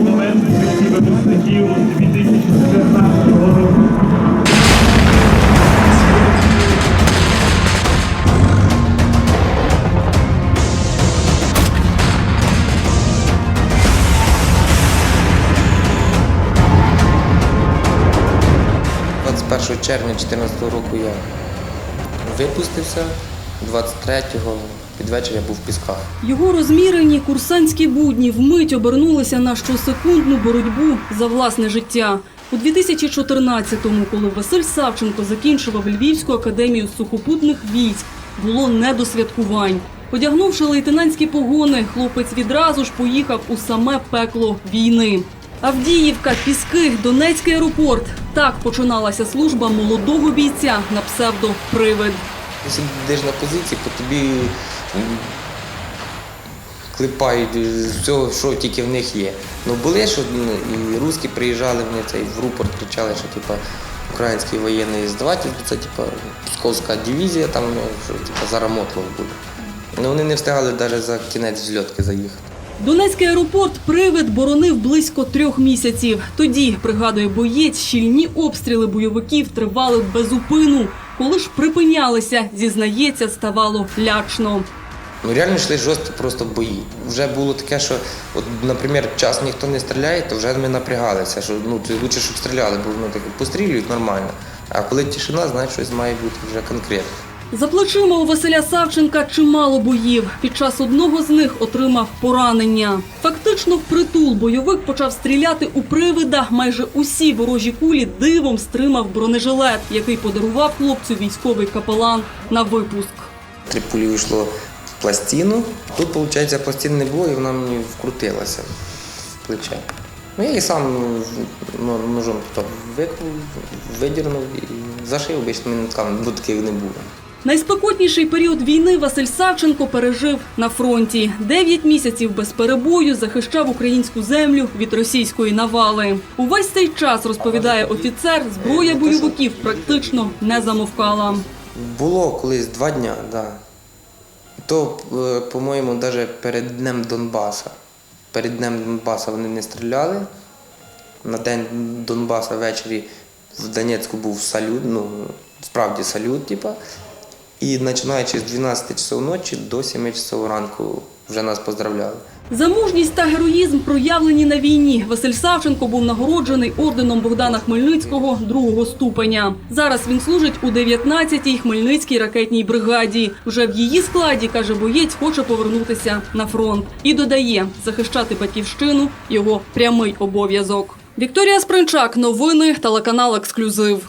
момент житті випускників 2014 року. – 21 червня 2014 року я випустився, 23-го під вечір я був в Пісках. Його розмірені курсантські будні вмить обернулися на щосекундну боротьбу за власне життя. У 2014-му, коли Василь Савченко закінчував Львівську академію сухопутних військ, було не до святкувань. Одягнувши лейтенантські погони, хлопець відразу ж поїхав у саме пекло війни. Авдіївка, Піски, Донецький аеропорт. Так починалася служба молодого бійця на псевдо Привид. Ти сидиш на позиції, по тобі клепають з цього, що тільки в них є. Ну були, що ну, і русські приїжджали, вони цей в рупорт кричали, що типа український воєнний здаватель, це типа Псковська дивізія, там ну, що типа зараз буде. Ну вони не встигали навіть за кінець зльотки заїхати. Донецький аеропорт привид боронив близько трьох місяців. Тоді, пригадує боєць, щільні обстріли бойовиків тривали без упину. Коли ж припинялися, зізнається, ставало лячно. Ну реально йшли жорсткі просто бої. Вже було таке, що, от, наприклад, час ніхто не стріляє, то вже ми напрягалися, що ну лучше, щоб стріляли, бо ну так пострілюють нормально. А коли тишина, значить щось має бути вже конкретно. За плечима у Василя Савченка чимало боїв. Під час одного з них отримав поранення. Фактично, впритул бойовик почав стріляти у привида. Майже усі ворожі кулі дивом стримав бронежилет, який подарував хлопцю військовий капелан на випуск. Три пулі вийшло в пластину. Тут, виходить, пластини не було, і вона мені вкрутилася в плече. Ну я її сам ну, ножом тут видірнув і зашив, більше мені ткан, бо таких не було. Найспекотніший період війни Василь Савченко пережив на фронті. Дев'ять місяців без перебою захищав українську землю від російської навали. Увесь цей час розповідає офіцер, зброя бойовиків практично не замовкала. Було колись два так. Да. То, е, по-моєму, навіть перед Днем Донбаса. Перед Днем Донбаса вони не стріляли. На День Донбаса ввечері в Донецьку був салют, ну, справді салют, типа. І починаючи з 12 часов ночі до 7 часов ранку вже нас поздравляли. За мужність та героїзм, проявлені на війні, Василь Савченко був нагороджений орденом Богдана Хмельницького другого ступеня. Зараз він служить у 19-й Хмельницькій ракетній бригаді. Вже в її складі, каже боєць, хоче повернутися на фронт. І додає, захищати батьківщину – його прямий обов'язок. Вікторія Спринчак, новини, телеканал «Ексклюзив».